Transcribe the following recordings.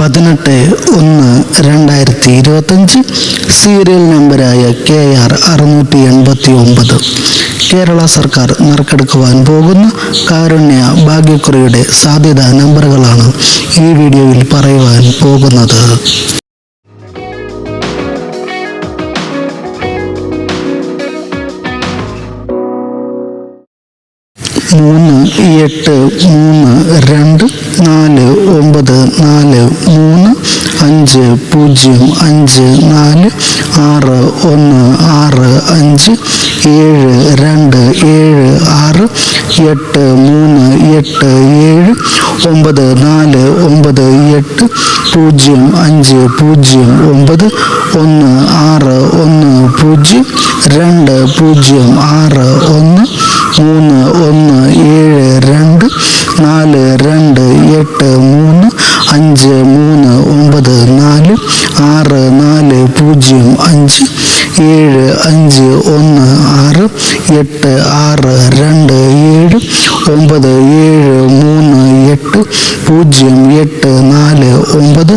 പതിനെട്ട് ഒന്ന് രണ്ടായിരത്തി ഇരുപത്തഞ്ച് സീരിയൽ നമ്പരായ കെ ആർ അറുന്നൂറ്റി എൺപത്തി ഒമ്പത്. കേരള സർക്കാർ നറുക്കെടുക്കുവാൻ പോകുന്ന കാരുണ്യ ഭാഗ്യക്കുറിയുടെ സാധ്യതാ നമ്പറുകളാണ് ഈ വീഡിയോയിൽ പറയുവാൻ പോകുന്നത്. മൂന്ന് എട്ട് മൂന്ന് രണ്ട് നാല് ഒമ്പത് നാല് മൂന്ന് അഞ്ച് പൂജ്യം അഞ്ച് നാല് ആറ് ഒന്ന് ആറ് അഞ്ച് ഏഴ് രണ്ട് ഏഴ് ആറ് എട്ട് മൂന്ന് എട്ട് ഏഴ് ഒമ്പത് നാല് ഒമ്പത് എട്ട് പൂജ്യം അഞ്ച് പൂജ്യം ഒമ്പത് ഒന്ന് ആറ് ഒന്ന് പൂജ്യം രണ്ട് പൂജ്യം ആറ് ഒന്ന് മൂന്ന് ഒന്ന് ഏഴ് രണ്ട് നാല് രണ്ട് എട്ട് മൂന്ന് അഞ്ച് മൂന്ന് ഒമ്പത് നാല് ആറ് നാല് പൂജ്യം അഞ്ച് ഏഴ് അഞ്ച് ഒന്ന് ആറ് എട്ട് ആറ് രണ്ട് ഏഴ് ഒമ്പത് ഏഴ് മൂന്ന് എട്ട് പൂജ്യം എട്ട് നാല് ഒമ്പത്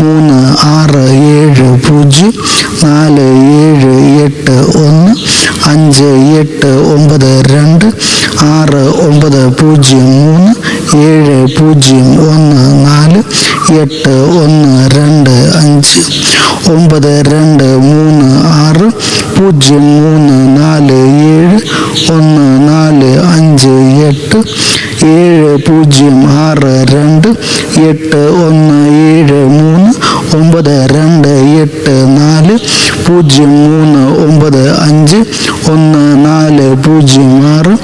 മൂന്ന് ആറ് ഏഴ് പൂജ്യം നാല് ഏഴ് അഞ്ച് എട്ട് ഒമ്പത് രണ്ട് ആറ് ഒമ്പത് പൂജ്യം മൂന്ന് ഏഴ് പൂജ്യം ഒന്ന് നാല് എട്ട് ഒന്ന് രണ്ട് അഞ്ച് ഒമ്പത് രണ്ട് മൂന്ന് ആറ് പൂജ്യം മൂന്ന് നാല് പൂജ്യം ആറ് രണ്ട് എട്ട് ഒന്ന് ഏഴ് മൂന്ന് ഒമ്പത് രണ്ട് എട്ട് നാല് പൂജ്യം മൂന്ന് ഒമ്പത് അഞ്ച് ഒന്ന് നാല് പൂജ്യം ആറ്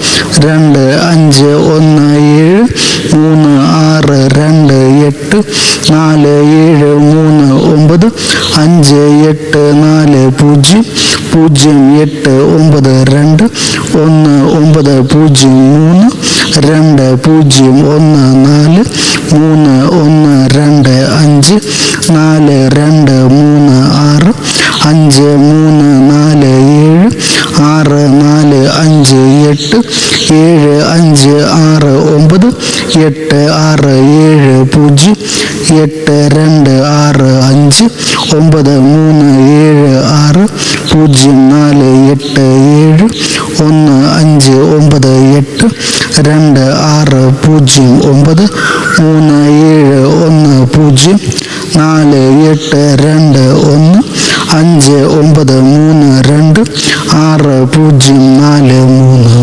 രണ്ട് അഞ്ച് ഒന്ന് ഏഴ് മൂന്ന് ആറ് രണ്ട് എട്ട് നാല് ഏഴ് മൂന്ന് ഒമ്പത് അഞ്ച് എട്ട് നാല് പൂജ്യം പൂജ്യം എട്ട് ഒമ്പത് രണ്ട് ഒന്ന് ഒമ്പത് പൂജ്യം മൂന്ന് രണ്ട് പൂജ്യം ഒന്ന് നാല് മൂന്ന് ഒന്ന് രണ്ട് അഞ്ച് നാല് രണ്ട് മൂന്ന് ആറ് അഞ്ച് മൂന്ന് നാല് ഏഴ് ആറ് നാല് അഞ്ച് എട്ട് ഏഴ് അഞ്ച് ആറ് ഒമ്പത് എട്ട് ആറ് ഏഴ് പൂജ്യം എട്ട് രണ്ട് ആറ് അഞ്ച് ഒമ്പത് മൂന്ന് ഏഴ് ആറ് പൂജ്യം നാല് എട്ട് ഏഴ് ഒന്ന് അഞ്ച് ഒമ്പത് എട്ട് രണ്ട് ആറ് പൂജ്യം ഒമ്പത് മൂന്ന് ഏഴ് ഒന്ന് പൂജ്യം നാല് എട്ട് രണ്ട് ഒന്ന് അഞ്ച് ഒമ്പത് മൂന്ന് രണ്ട് ആറ് പൂജ്യം നാല് മൂന്ന്.